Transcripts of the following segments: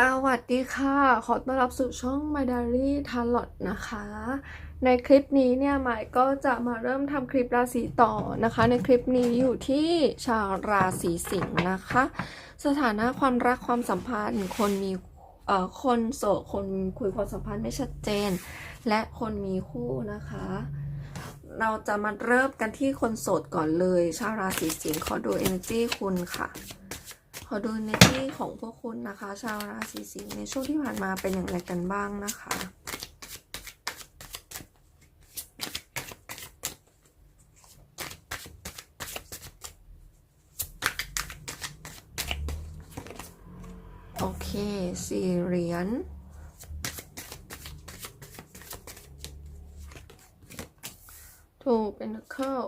สวัสดีค่ะ ขอต้อนรับสู่ช่อง My Diary Tarot นะคะ ในคลิปนี้เนี่ยหมายก็จะมาเริ่มทำคลิปราศีต่อนะคะ ในคลิปนี้อยู่ที่ชาวราศีสิงห์นะคะ สถานะความรักความสัมพันธ์ คนมีเอ่อคนโสดคนคุยความสัมพันธ์ไม่ชัดเจน และคนมีคู่นะคะ เราจะมาเริ่มกันที่คนโสดก่อนเลย ชาวราศีสิงห์ขอดู energy คุณค่ะ ขอดูในที่ของพวกคุณนะคะ ชาวราศีสิงห์ในช่วงที่ผ่านมาเป็นอย่างไรกันบ้างนะคะโอเคสี่เหรียญถูกเป็นเคิล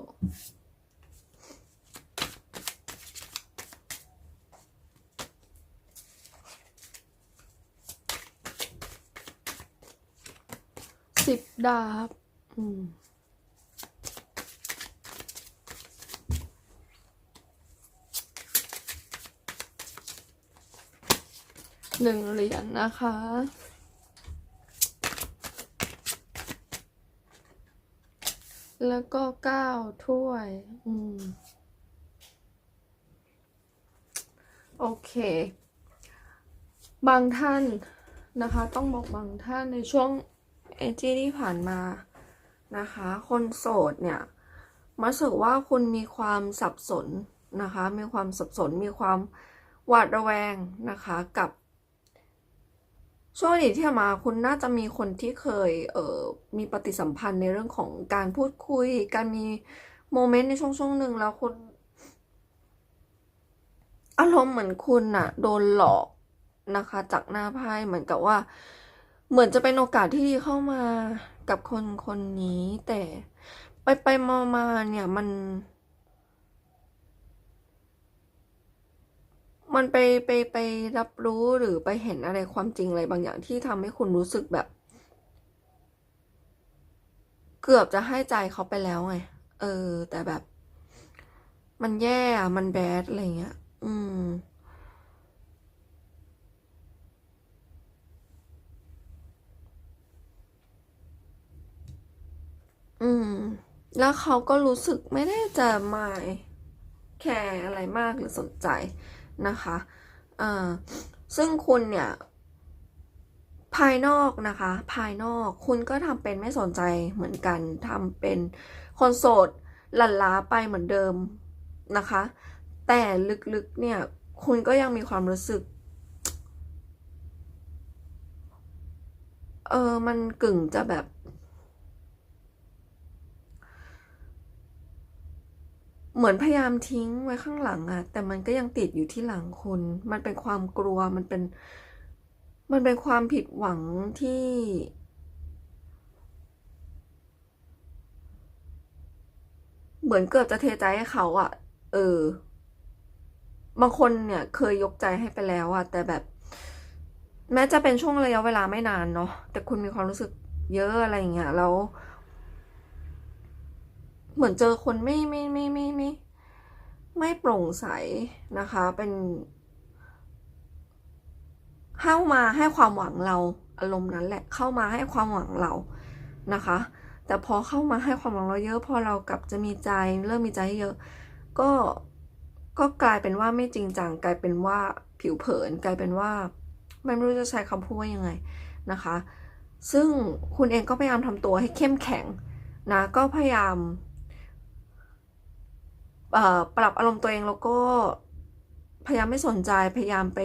สิบดาบอืมหนึ่งเหรียญนะคะ แล้วก็เก้าถ้วย อืม โอเค บางท่านนะคะ ต้องบอกบางท่านในช่วง เอเจที่ผ่านมานะคะ คนโสดเนี่ยมาสึกว่าคุณมีความสับสนนะคะ มีความสับสน มีความหวาดระแวงนะคะกับช่วงอดีตที่มาคุณน่าจะมีคนที่เคยเอ่อมีปฏิสัมพันธ์ในเรื่องของการพูดคุย การมีโมเมนต์ในช่วงช่วงหนึ่งแล้วคุณ อารมณ์เหมือนคุณน่ะ โดนหลอกนะคะ จากหน้าไพ่เหมือนกับว่า เหมือนจะเป็นโอกาสที่ดีเข้ามากับคนคนนี้ แต่ไปไปมามาเนี่ยมัน มันไปไปไปรับรู้หรือไปเห็นอะไรความจริงอะไรบางอย่างที่ทำให้คุณรู้สึกแบบ เกือบจะให้ใจเขาไปแล้วไง เออ แต่แบบ มันแย่อะมันแบดอะไรเงี้ย อืม อืม แล้วเขาก็รู้สึกไม่ได้จะมาแคร์อะไรมากหรือสนใจนะคะอ่าซึ่งคุณเนี่ยภายนอกนะคะ ภายนอกคุณก็ทำเป็นไม่สนใจเหมือนกันทำเป็นคนโสดหลั่นล้าไปเหมือนเดิมนะคะ แต่ลึกๆเนี่ยคุณก็ยังมีความรู้สึก เออมันกึ่งจะแบบ เหมือนพยายามทิ้งไว้ข้างหลังอะแต่มันก็ยังติดอยู่ที่หลังคุณ มันเป็นความกลัวมันเป็น มันเป็นความผิดหวังที่ เหมือนเกือบจะเทใจให้เขาอะเออ บางคนเนี่ยเคยยกใจให้ไปแล้วอะแต่แบบ แม้จะเป็นช่วงระยะเวลาไม่นานเนาะแต่คุณมีความรู้สึกเยอะอะไรอย่างเงี้ยแล้ว เหมือนเจอคนไม่ไม่ไม่ไม่ไม่ไม่โปร่งใสนะคะ เป็นเข้ามาให้ความหวังเราอารมณ์นั้นแหละเข้ามาให้ความหวังเรานะคะ แต่พอเข้ามาให้ความหวังเราเยอะพอเรากลับจะมีใจเริ่มมีใจเยอะ ก็ก็กลายเป็นว่าไม่จริงจังกลายเป็นว่าผิวเผินกลายเป็นว่าไม่รู้จะใช้คำพูดว่ายังไงนะคะ ซึ่งคุณเองก็พยายามทำตัวให้เข้มแข็งนะก็พยายาม ปรับอารมณ์ตัวเองแล้วก็พยายามไม่สนใจพยายามไป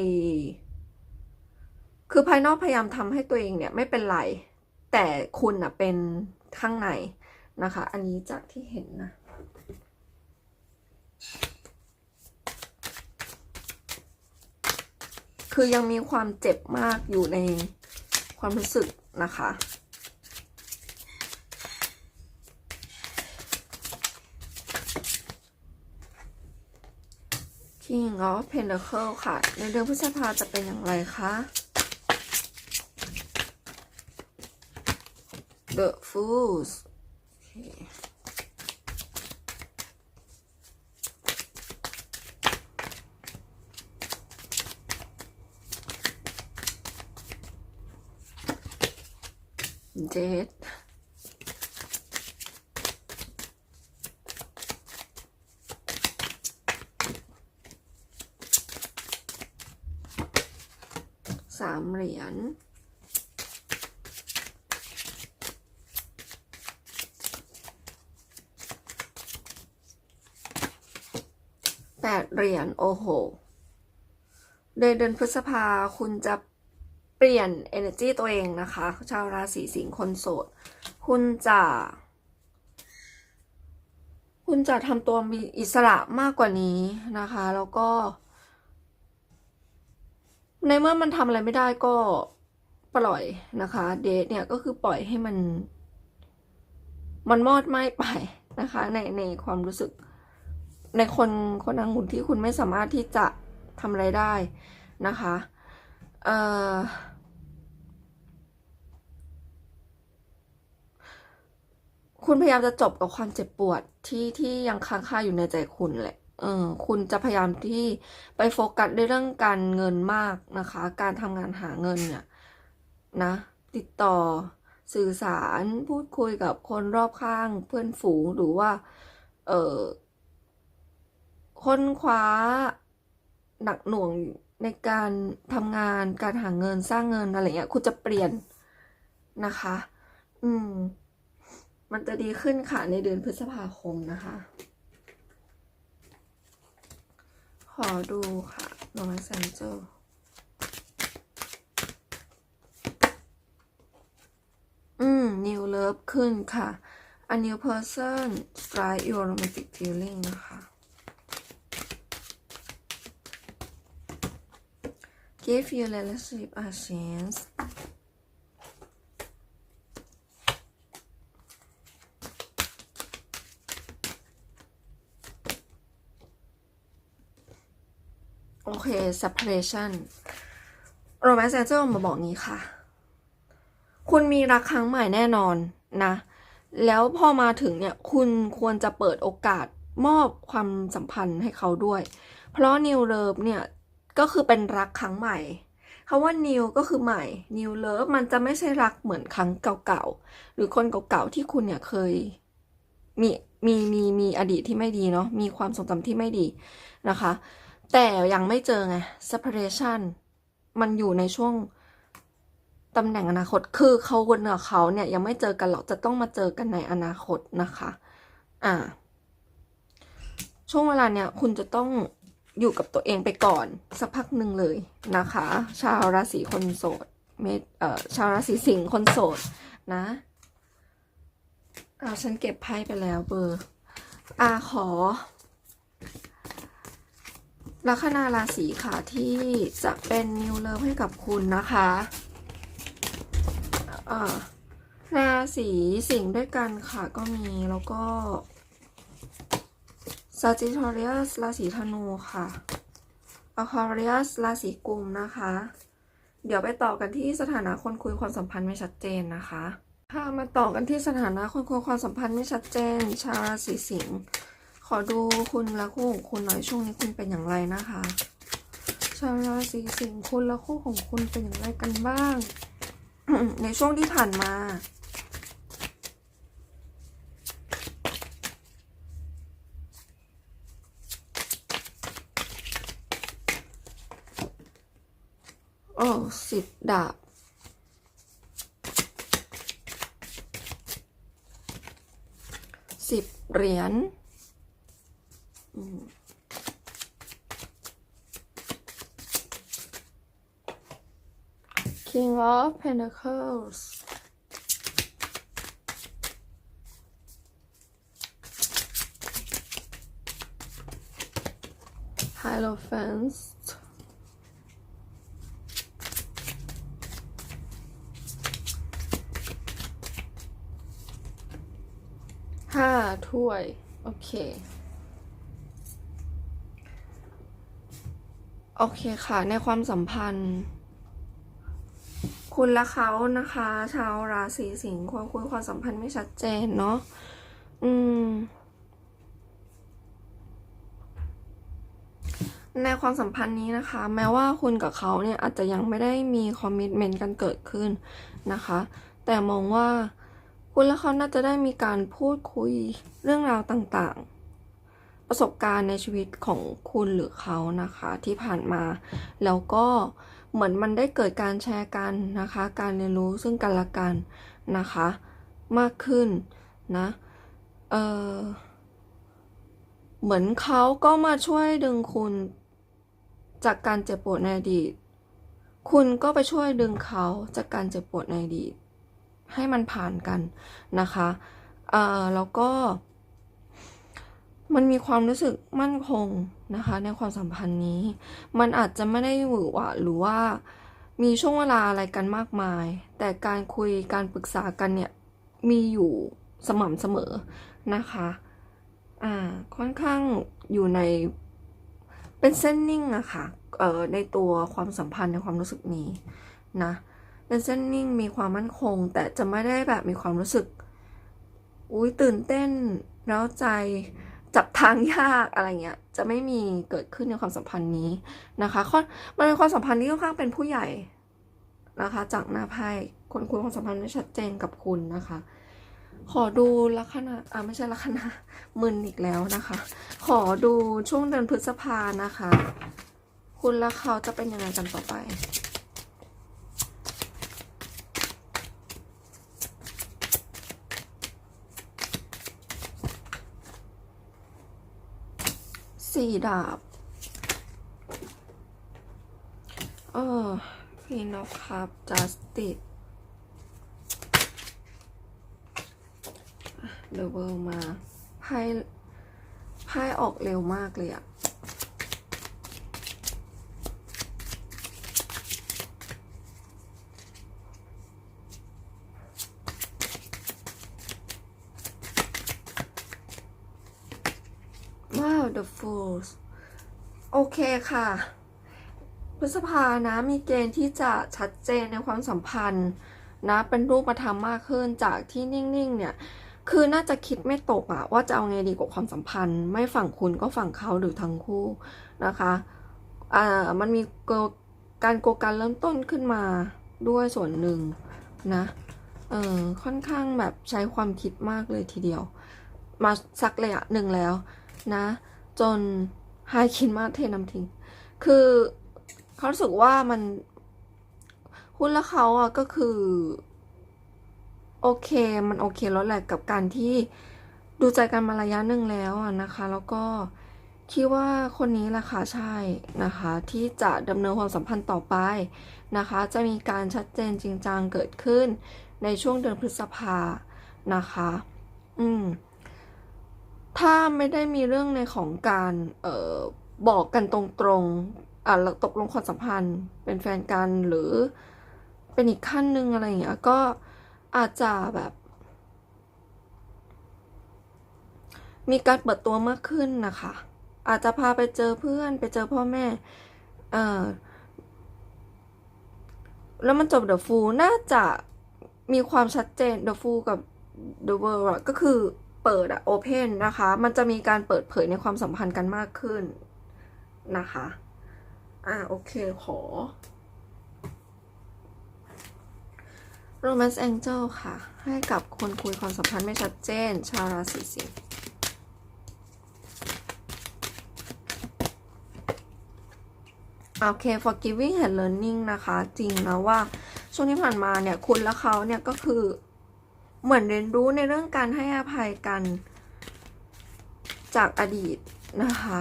คือภายนอกพยายามทำให้ตัวเองเนี่ยไม่เป็นไร แต่คุณอะเป็นข้างในนะคะ อันนี้จากที่เห็นนะคือยังมีความเจ็บมากอยู่ในความรู้สึกนะคะ King of Pentacles ค่ะ ในเดือนพฤษภาจะเป็นอย่างไรคะ The Fools เจ็ด แปดเหรียญโอ้โหเดือนเดือนพฤษภาคุณจะเปลี่ยน energy ตัวเองนะคะ ชาวราศีสิงห์คนโสด คุณจะ คุณจะทำตัวมีอิสระมากกว่านี้นะคะ แล้วก็ ในเมื่อมันทำอะไรไม่ได้ก็ปล่อยนะคะ เดทเนี่ยก็คือปล่อยให้มัน มันมอดไหม้ไปนะคะ ในในความรู้สึก ในคนคนอังุ่นที่คุณไม่สามารถที่จะทำอะไรได้นะคะเอ่อคุณพยายามจะจบกับความเจ็บปวดที่ที่ยังค้างคาอยู่ในใจคุณแหละ เออคุณจะพยายามที่ไปโฟกัสในเรื่องการเงินมากนะคะ การทำงานหาเงินเนี่ยนะ ติดต่อสื่อสารพูดคุยกับคนรอบข้างเพื่อนฝูงหรือว่า เออค้นคว้าหนักหน่วงในการทำงานการหาเงินสร้างเงินอะไรเงี้ย คุณจะเปลี่ยนนะคะ อืม มันจะดีขึ้นค่ะในเดือนพฤษภาคมนะคะ ขอดูค่ะโนมาเซนเจอร์อืม new love ขึ้นค่ะ a new person strike your romantic feeling นะคะ Give your relationship a chance โอเค separation romance angel มาบอกงี้ค่ะ คุณมีรักครั้งใหม่แน่นอนนะ แล้วพอมาถึงเนี่ย คุณควรจะเปิดโอกาสมอบความสัมพันธ์ให้เขาด้วย เพราะ new love เนี่ย ก็คือเป็นรักครั้งใหม่คำว่า new ก็คือใหม่ new love มันจะไม่ใช่รักเหมือนครั้งเก่าๆ หรือคนเก่าๆ ที่คุณเนี่ยเคยมีมีมีมีอดีตที่ไม่ดีเนาะ มีความทรงจำที่ไม่ดีนะคะ แต่ยังไม่เจอไง separation มันอยู่ในช่วงตำแหน่งอนาคต คือเขาคนกับเขาเนี่ยยังไม่เจอกันหรอก จะต้องมาเจอกันในอนาคตนะคะ อ่า ช่วงเวลาเนี่ยคุณจะต้องอยู่กับตัวเองไปก่อน สักพักหนึ่งเลยนะคะ ชาวราศีคนโสดเมเอ่อชาวราศีสิงห์คนโสดนะเอาฉันเก็บไพ่ไปแล้วเบอร์อาขอ ลัคนาราศีค่ะที่จะเป็นนิวเลิฟให้กับคุณนะคะอ่าราศีสิงห์ด้วยกันค่ะก็มีแล้วก็ Sagittarius ราศีธนูค่ะ Aquarius ราศีกุมนะคะ เดี๋ยวไปต่อกันที่สถานะคนคุยความสัมพันธ์ไม่ชัดเจนนะคะค่ะมาต่อกันที่สถานะคนคุยความสัมพันธ์ไม่ชัดเจน ชาวราศีสิงห์ ขอดูคุณและคู่ของคุณหน่อยช่วงนี้คุณเป็นอย่างไรนะคะชาวราศีสิงห์คุณและคู่ของคุณเป็นอย่างไรกันบ้าง ในช่วงที่ผ่านมา โอ้สิบดาบสิบเหรียญ King of Pentacles Hierophant ห้าถ้วย โอเค โอเคค่ะ ในความสัมพันธ์ คุณและเขานะคะ ชาวราศีสิงห์ควรคุยความสัมพันธ์ไม่ชัดเจนเนาะอืม ในความสัมพันธ์นี้นะคะ แม้ว่าคุณกับเขาเนี่ยอาจจะยังไม่ได้มีคอมมิชเมนต์กันเกิดขึ้นนะคะ แต่มองว่าคุณและเขาน่าจะได้มีการพูดคุยเรื่องราวต่างๆ ประสบการณ์ในชีวิตของคุณหรือเขานะคะที่ผ่านมา แล้วก็เหมือนมันได้เกิดการแชร์กันนะคะ การเรียนรู้ซึ่งกันและกันนะคะ มากขึ้นนะเออเหมือนเขาก็มาช่วยดึงคุณจากการเจ็บปวดในอดีต คุณก็ไปช่วยดึงเขาจากการเจ็บปวดในอดีต ให้มันผ่านกันนะคะเอ่อแล้วก็ มันมีความรู้สึกมั่นคงนะคะ ในความสัมพันธ์นี้ มันอาจจะไม่ได้หวือหวาหรือว่ามีช่วงเวลาอะไรกันมากมาย แต่การคุยการปรึกษากันเนี่ย มีอยู่สม่ำเสมอนะคะ อ่า ค่อนข้างอยู่ในเป็นเส้นนิ่งอะค่ะ เอ่อ ในตัวความสัมพันธ์ในความรู้สึกนี้นะ เป็นเส้นนิ่งมีความมั่นคง แต่จะไม่ได้แบบมีความรู้สึก อุ้ยตื่นเต้น แล้วใจ จับทางยากอะไรเงี้ยจะไม่มีเกิดขึ้นในความสัมพันธ์นี้นะคะค่อนมันเป็นความสัมพันธ์ที่ค่อนข้างเป็นผู้ใหญ่นะคะ จากหน้าไพ่คนคุยความสัมพันธ์ไม่ชัดเจนกับคุณนะคะ ขอดูลัคนาอ่าไม่ใช่ลัคนามึนอีกแล้วนะคะ ขอดูช่วงเดือนพฤษภานะคะ คุณและเขาจะเป็นยังไงกันต่อไป สี่ดาบ เออพีนอครับจัสติดเดอะเวิลมาไพ่ไพ่ออกเร็วมากเลยอะ ว้าว The Fools โอเคค่ะ พฤษภานะมีเกณฑ์ที่จะชัดเจนในความสัมพันธ์นะเป็นรูปธรรมมากขึ้นจากที่นิ่งๆ เนี่ยคือน่าจะคิดไม่ตกอะว่าจะเอาไงดีกับความสัมพันธ์ ไม่ฝั่งคุณก็ฝั่งเขาหรือทั้งคู่นะคะอ่ามันมีกการโกการเริ่มต้นขึ้นมาด้วยส่วนหนึ่งนะเออค่อนข้างแบบใช้ความคิดมากเลยทีเดียว มาสักระยะหนึ่งแล้ว นะ จนให้คิดมาเทน้ำทิ้ง คือเขารู้สึกว่ามันหุ้นและเขาอะก็คือ โอเคมันโอเคแล้วแหละกับการที่ดูใจกันมาระยะหนึ่งแล้วอะนะคะ แล้วก็คิดว่าคนนี้แหละค่ะใช่นะคะ ที่จะดำเนินความสัมพันธ์ต่อไปนะคะ จะมีการชัดเจนจริงจังเกิดขึ้นในช่วงเดือนพฤษภานะคะ อืม ถ้าไม่ได้มีเรื่องในของการเออบอกกันตรงๆอะตกลงความสัมพันธ์ เป็นแฟนกันหรือเป็นอีกขั้นหนึ่งอะไรอย่างเงี้ยก็อาจจะแบบ มีการเปิดตัวมากขึ้นนะคะ อาจจะพาไปเจอเพื่อนไปเจอพ่อแม่เออแล้วมันจบเดอะฟูน่าจะมีความชัดเจนเดอะฟูกับ The World อะก็คือ เปิดอะโอเพนนะคะ มันจะมีการเปิดเผยในความสัมพันธ์กันมากขึ้นนะคะ อ่าโอเคขอ Romance Angel ค่ะ ให้กับคนคุยความสัมพันธ์ไม่ชัดเจน ชาวราศีสิงห์โอเค forgiving and learning นะคะ จริงนะว่า ช่วงที่ผ่านมาเนี่ย คุณและเขาเนี่ยก็คือ เหมือนเรียนรู้ในเรื่องการให้อภัยกันจากอดีตนะคะ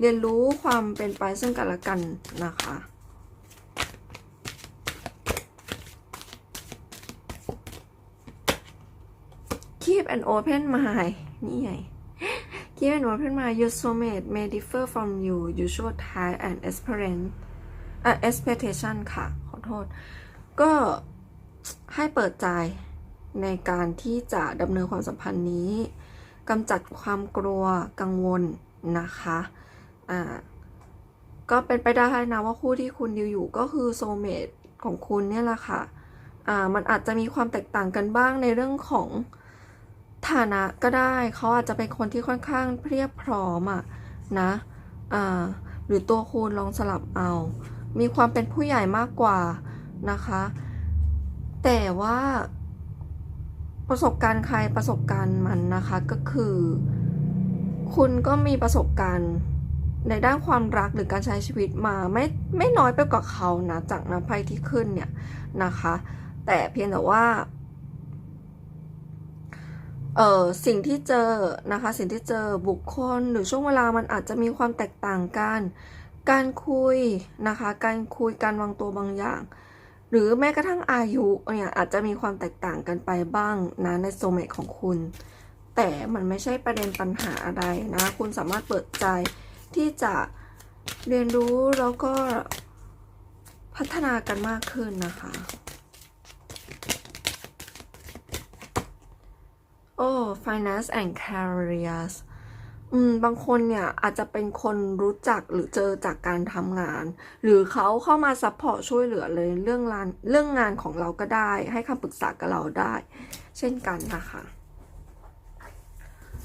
เรียนรู้ความเป็นไปซึ่งกันและกันนะคะ keep an open mind นี่ไง keep an open mind your soulmate may differ from you usual type and experience อะ expectation ค่ะ ขอโทษ ก็ให้เปิดใจ ในการที่จะดำเนินความสัมพันธ์นี้กำจัดความกลัวกังวลนะคะอ่าก็เป็นไปได้นะว่าคู่ที่คุณดิวอยู่ก็คือโซเมตของคุณเนี่ยแหละค่ะอ่ามันอาจจะมีความแตกต่างกันบ้างในเรื่องของฐานะก็ได้เขาอาจจะเป็นคนที่ค่อนข้างเพียบพร้อมอะนะอ่าหรือตัวคุณลองสลับเอา มีความเป็นผู้ใหญ่มากกว่านะคะ แต่ว่า ประสบการณ์ใครประสบการณ์มันนะคะก็คือ คุณก็มีประสบการณ์ในด้านความรักหรือการใช้ชีวิตมาไม่ไม่น้อยไปกว่าเขานะจากน้ำไพ่ที่ขึ้นเนี่ยนะคะ แต่เพียงแต่ว่าเออสิ่งที่เจอนะคะสิ่งที่เจอบุคคลหรือช่วงเวลามันอาจจะมีความแตกต่างกัน การคุยนะคะ การคุยการวางตัวบางอย่าง หรือแม้กระทั่งอายุเนี่ยอาจจะมีความแตกต่างกันไปบ้างนะในโซเมตของคุณ แต่มันไม่ใช่ประเด็นปัญหาอะไรนะ คุณสามารถเปิดใจที่จะเรียนรู้แล้วก็พัฒนากันมากขึ้นนะคะ โอ้ finance and careers อืมบางคนเนี่ยอาจจะเป็นคนรู้จักหรือเจอจากการทำงาน หรือเขาเข้ามาซัพพอร์ตช่วยเหลือเลยเรื่องงานเรื่องงานของเราก็ได้ ให้คำปรึกษากับเราได้ เช่นกันนะคะ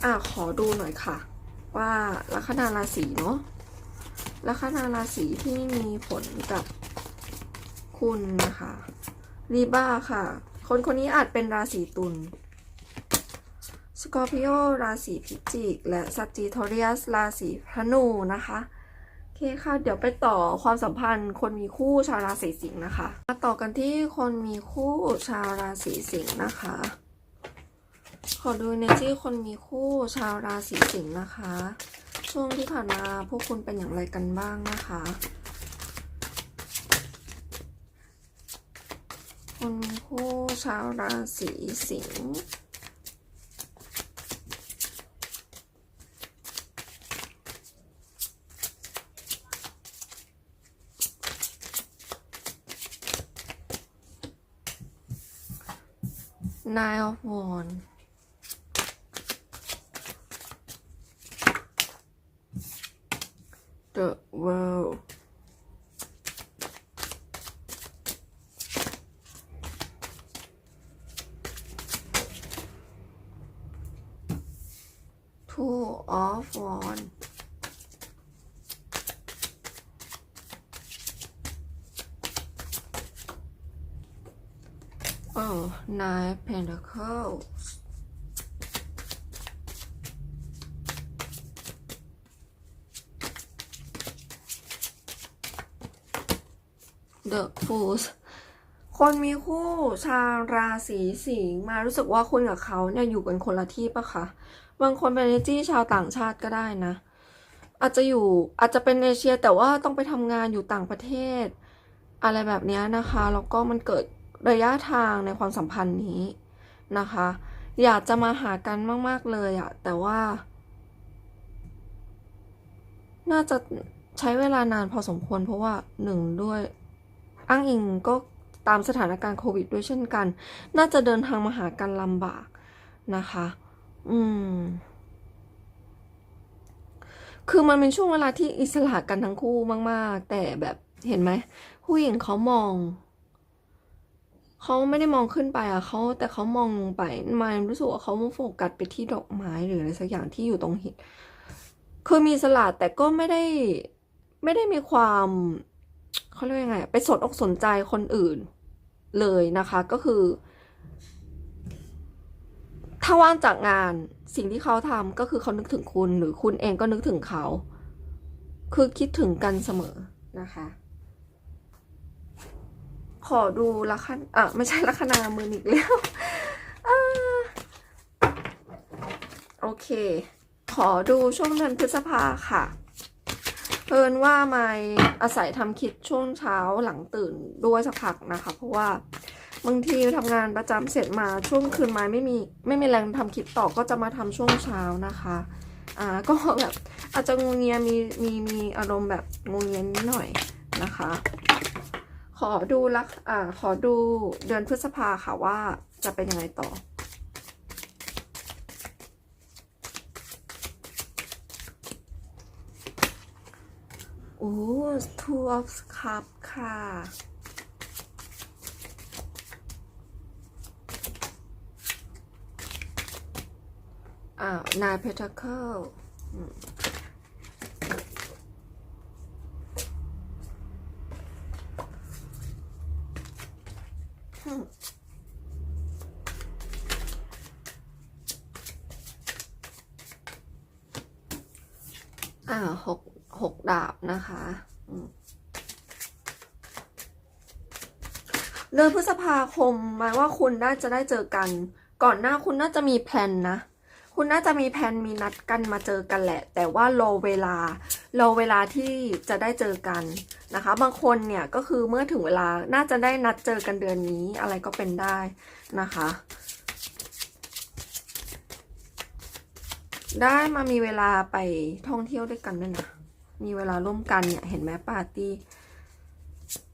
อะขอดูหน่อยค่ะ ว่าลัคนาราศีเนาะลัคนาราศีที่มีผลกับคุณนะคะลีบ้าค่ะ คนคนนี้อาจเป็นราศีตุล สกอร์พิโอราศีพิจิก และสัจิทอริอัสราศีพนูนะคะโอเคค่ะ เดี๋ยวไปต่อความสัมพันธ์ คนมีคู่ชาวราศีสิงห์นะคะมาต่อกันที่คนมีคู่ชาวราศีสิงห์นะคะ ขอดูในที่คนมีคู่ชาวราศีสิงห์นะคะ ช่วงที่ผ่านมาพวกคุณเป็นอย่างไรกันบ้างนะคะ คนมีคู่ชาวราศีสิงห์ Nine of Wands The World Two of Wands Nine Pentacles. The Fools คนมีคู่ชาวราศีสิงห์มารู้สึกว่าคุณกับเขาเนี่ยอยู่กันคนละที่ปะคะ บางคนเป็นเอจี้ชาวต่างชาติก็ได้นะ อาจจะอยู่อาจจะเป็นเอเชียแต่ว่าต้องไปทำงานอยู่ต่างประเทศ อะไรแบบนี้นะคะ แล้วก็มันเกิด ระยะทางในความสัมพันธ์นี้นะคะ อยากจะมาหากันมาก ๆ เลยอะแต่ว่า น่าจะใช้เวลานานพอสมควรเพราะว่าหนึ่งด้วย อ้างอิงก็ตามสถานการณ์โควิดด้วยเช่นกัน น่าจะเดินทางมาหากันลำบากนะคะ อืม คือมันเป็นช่วงเวลาที่อิสระกันทั้งคู่มาก ๆ แต่แบบเห็นไหมผู้หญิงเขามอง เขาไม่ได้มองขึ้นไปอะเขาแต่เขามองลงไปมายรู้สึกว่าเขาโฟกัสไปที่ดอกไม้หรืออะไรสักอย่างที่อยู่ตรงหินคือมีสลัดแต่ก็ไม่ได้ไม่ได้มีความเขาเรียกยังไงไปสนอกสนใจคนอื่นเลยนะคะก็คือ ถ้าว่างจากงานสิ่งที่เขาทำก็คือเขานึกถึงคุณหรือคุณเองก็นึกถึงเขา คือคิดถึงกันเสมอนะคะ ขอดูลัคนาอะไม่ใช่ลัคนามืออีกแล้วอโอเค ขอดูช่วงเดือนพฤษภาค่ะเพิ่นว่าไม่อาศัยทำคลิปช่วงเช้าหลังตื่นด้วยสักพักนะคะ เพราะว่าบางทีทำงานประจำเสร็จมาช่วงคืนมาไม่มีไม่มีแรงทำคลิปต่อก็จะมาทำช่วงเช้านะคะอ่าก็แบบอาจจะงูเงียมีมีมีอารมณ์แบบงูเงียนิดหน่อยนะคะ อดูลักอ่าขอดูเดือนพฤษภาค่ะว่าจะเป็นยังไงต่อ โอ้ two of cup ค่ะอ่า nine pentacle อืมอืม อ่าหกหกดาบนะคะเดือนพฤษภาคมหมายว่าคุณน่าจะได้เจอกัน ก่อนหน้าคุณน่าจะมีแพลนนะคุณน่าจะมีแพลนมีนัดกันมาเจอกันแหละ แต่ว่ารอเวลารอเวลาที่จะได้เจอกันนะคะ บางคนเนี่ยก็คือเมื่อถึงเวลาน่าจะได้นัดเจอกันเดือนนี้อะไรก็เป็นได้นะคะ ได้มามีเวลาไปท่องเที่ยวด้วยกันด้วยนะ มีเวลาร่วมกันเนี่ย เห็นไหมปาร์ตี้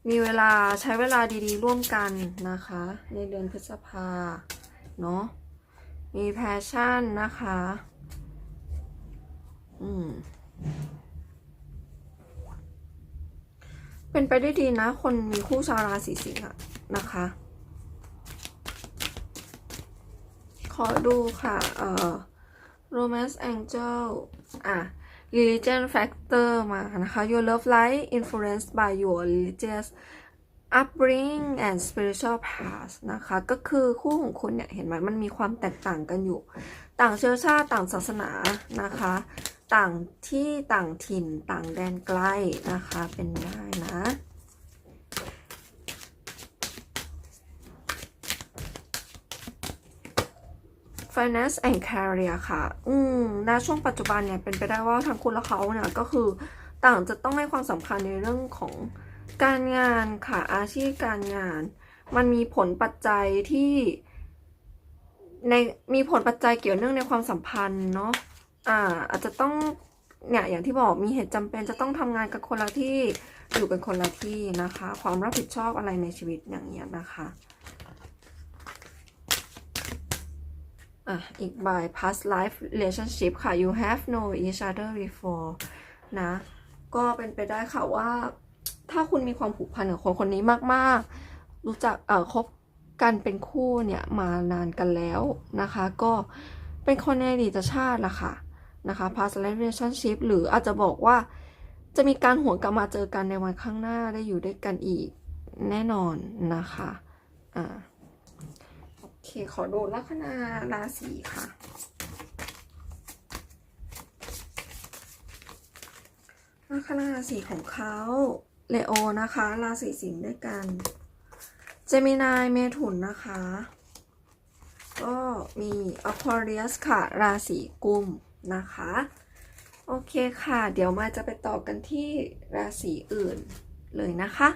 มีเวลาใช้เวลาดีๆ ร่วมกันนะคะ ในเดือนพฤษภาเนาะ มีแพชชั่นนะคะ อืม เป็นไปได้ดีนะ คนมีคู่ชาวราศีสิงห์อะนะคะ ขอดูค่ะ เอ่อ romance angel อะ religion factor มานะคะ your love life influenced by your religious upbringing and spiritual past นะคะ ก็คือคู่ของคุณเนี่ย เห็นไหมมันมีความแตกต่างกันอยู่ ต่างเชื้อชาติต่างศาสนานะคะ ต่างที่ต่างถิ่นต่างแดนไกลนะคะเป็นได้นะ finance and career ค่ะ อืมณช่วงปัจจุบันเนี่ยเป็นไปได้ว่าทั้งคุณและเขาเนี่ยก็คือต่างจะต้องให้ความสำคัญในเรื่องของการงานค่ะอาชีพการงาน มันมีผลปัจจัยที่ในมีผลปัจจัยเกี่ยวเนื่องในความสัมพันธ์เนาะอ่าอาจจะต้องเนี่ยอย่างที่บอกมีเหตุจำเป็นจะต้องทำงานกับคนละที่อยู่กันคนละที่นะคะ ความรับผิดชอบอะไรในชีวิตอย่างเงี้ยนะคะ อะ อีกใบ past life relationship ค่ะ you have known each other before นะ ก็เป็นไปได้ค่ะว่า ถ้าคุณมีความผูกพันกับคนคนนี้มาก ๆ รู้จักเอ่อคบกันเป็นคู่เนี่ย มานานกันแล้วนะคะ ก็เป็นคนในอดีตชาติละค่ะนะคะ past life relationship หรืออาจจะบอกว่าจะมีการหวนกลับมาเจอกันในวันข้างหน้าได้อยู่ด้วยกันอีกแน่นอนนะคะ อ่า เคขอดูลัคนาราศีค่ะ ลัคนาราศีของเขาเลโอนะคะ ราศีสิงห์ด้วยกัน เจมินายเมถุนนะคะ ก็มีอควาเรียสค่ะ ราศีกุมนะคะ โอเคค่ะ เดี๋ยวมาจะไปต่อกันที่ราศีอื่นเลยนะคะ